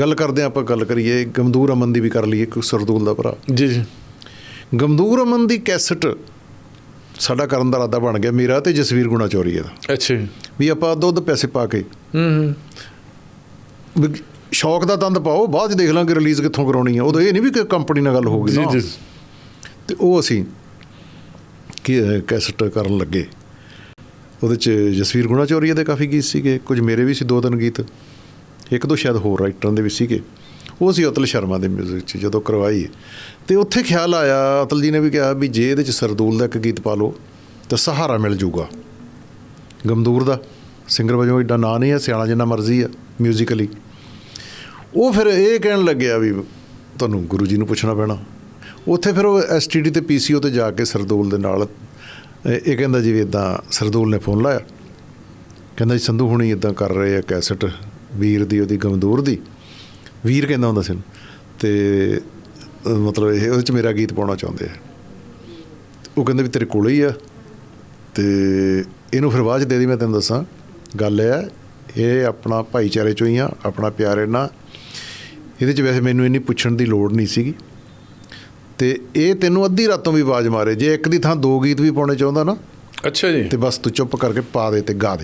ਗੱਲ ਕਰਦੇ ਹਾਂ ਆਪਾਂ ਗੱਲ ਕਰੀਏ ਗਮਦੂਰ ਅਮਨ ਦੀ ਵੀ ਕਰ ਲਈਏ ਕੋਈ ਸਰਦੂਲ ਦਾ ਭਰਾ। ਜੀ ਜੀ। ਗਮਦੂਰ ਅਮਨ ਦੀ ਕੈਸਟ ਸਾਡਾ ਕਰਨ ਦਾ ਇਰਾਦਾ ਬਣ ਗਿਆ ਮੇਰਾ ਤੇ ਜਸਵੀਰ ਗੁਣਾ ਚੋਰੀਏ ਦਾ ਅੱਛਾ ਜੀ। ਵੀ ਆਪਾਂ ਦੁੱਧ ਪੈਸੇ ਪਾ ਕੇ ਹੂੰ ਹੂੰ। ਸ਼ੌਕ ਦਾ ਤੰਦ ਪਾਓ ਬਾਅਦ ਚ ਦੇਖ ਲਾਂਗੇ ਰਿਲੀਜ਼ ਕਿੱਥੋਂ ਕਰਾਉਣੀ ਆ। ਉਦੋਂ ਇਹ ਨਹੀਂ ਵੀ ਕਿ ਕੰਪਨੀ ਨਾਲ ਗੱਲ ਹੋਊਗੀ ਜੀ ਨਾ। ਜੀ। ਤੇ ਉਹ ਅਸੀਂ ਕੀ ਕੈਸਟ ਕਰਨ ਲੱਗੇ। ਉਹਦੇ ਚ ਜਸਵੀਰ ਗੁਣਾ ਚੋਰੀਆ ਦੇ ਕਾਫੀ ਗੀਤ ਸੀਗੇ ਕੁਝ ਮੇਰੇ ਵੀ ਸੀ ਦੋ ਤਿੰਨ ਗੀਤ। ਇੱਕ ਦੋ ਸ਼ਾਇਦ ਹੋਰ ਰਾਈਟਰਾਂ ਦੇ ਵੀ ਸੀਗੇ। ਉਹ ਸੀ ਅਤਲ ਸ਼ਰਮਾ ਦੇ 뮤직 ਚ ਜਦੋਂ ਕਰਵਾਈ। ਤੇ ਉੱਥੇ ਖਿਆਲ ਆਇਆ, ਅਤਲ ਜੀ ਨੇ ਵੀ ਕਿਹਾ ਵੀ ਜੇ ਇਹਦੇ ਚ ਸਰਦੂਲ ਦਾ ਇੱਕ ਗੀਤ ਪਾ ਲਓ, ਤਾਂ ਸਹਾਰਾ ਮਿਲ ਜਾਊਗਾ ਗਮਦੂਰ ਦਾ ਸਿੰਗਰ ਵਜੋਂ ਏਡਾ ਨਾਂ ਨਹੀਂ ਹੈ, ਸਿਆਣਾ ਜਿੰਨਾ ਮਰਜ਼ੀ ਆ ਮਿਊਜ਼ੀਕਲੀ ਉਹ ਫਿਰ ਇਹ ਕਹਿਣ ਲੱਗਿਆ ਵੀ ਤੁਹਾਨੂੰ ਗੁਰੂ ਜੀ ਨੂੰ ਪੁੱਛਣਾ ਪੈਣਾ। ਉੱਥੇ ਫਿਰ ਉਹ ਐਸਟੀਡੀ ਤੇ ਪੀਸੀਓ ਤੇ ਜਾ ਕੇ ਸਰਦੂਲ ਦੇ ਨਾਲ, ਇਹ ਕਹਿੰਦਾ ਜੀ ਵੀ ਇਦਾਂ ਸਰਦੂਲ ਨੇ ਫੋਨ ਲਾਇਆ। ਕਹਿੰਦਾ ਜੀ, ਸੰਧੂ ਹੁਣੀ ਇਦਾਂ ਕਰ ਰਹੇ ਆ ਕੈਸਟ ਵੀਰ ਦੀ ਉਹਦੀ ਗਮਦੂਰ ਦੀ। ਵੀਰ ਕਹਿੰਦਾ ਹੁੰਦਾ ਸੀ। ਤੇ ਮਤਲਬ ਇਹ ਉਹਦੇ ਚ ਮੇਰਾ ਗੀਤ ਪਾਉਣਾ ਚਾਹੁੰਦੇ ਆ। ਉਹ ਕਹਿੰਦੇ ਵੀ ਤੇਰੇ ਕੋਲ ਹੀ ਆ। ਤੇ ਇਹਨੂੰ ਫਿਰ ਬਾਅਦ ਚ ਦੇ ਦੀ ਮੈਂ ਤੈਨੂੰ ਦੱਸਾਂ। ਗੱਲ ਇਹ ਹੈ ਇਹ ਆਪਣਾ ਭਾਈਚਾਰੇ ਚੋਂ ਹੀ ਆ ਆਪਣਾ ਪਿਆਰ ਇਹਨਾਂ ਇਹਦੇ ਚ ਵੈਸੇ ਮੈਨੂੰ ਇੰਨੀ ਪੁੱਛਣ ਦੀ ਲੋੜ ਨਹੀਂ ਸੀਗੀ। ਤੇ ਇਹ ਤੈਨੂੰ ਅੱਧੀ ਰਾਤੋਂ ਵੀ ਆਵਾਜ਼ ਮਾਰੇ। ਜੇ ਇੱਕ ਦੀ ਥਾਂ ਦੋ ਗੀਤ ਵੀ ਪਾਉਣੇ ਚਾਹੁੰਦਾ ਨਾ ਅੱਛਾ ਜੀ। ਤੇ ਬਸ ਤੂੰ ਚੁੱਪ ਕਰਕੇ ਪਾ ਦੇ ਤੇ ਗਾ ਦੇ।